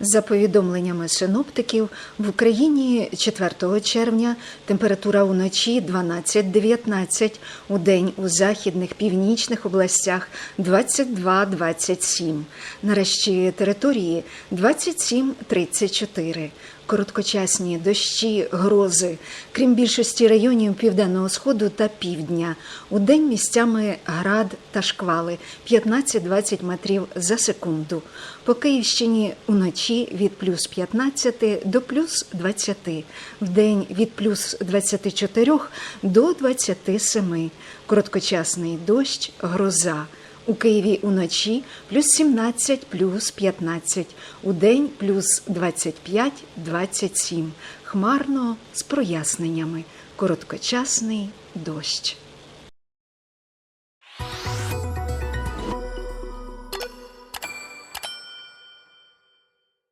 За повідомленнями синоптиків, в Україні 4 червня температура уночі 12-19, у день у західних північних областях 22-27, на решті території 27-34. Короткочасні дощі, грози, крім більшості районів південного сходу та півдня. У день місцями град та шквали 15-20 метрів за секунду. По Київщині уночі від плюс 15 до плюс 20, в день від плюс 24 до 27. Короткочасний дощ, гроза. У Києві уночі плюс 17, плюс 15, у день плюс 25, 27. Хмарно з проясненнями. Короткочасний дощ.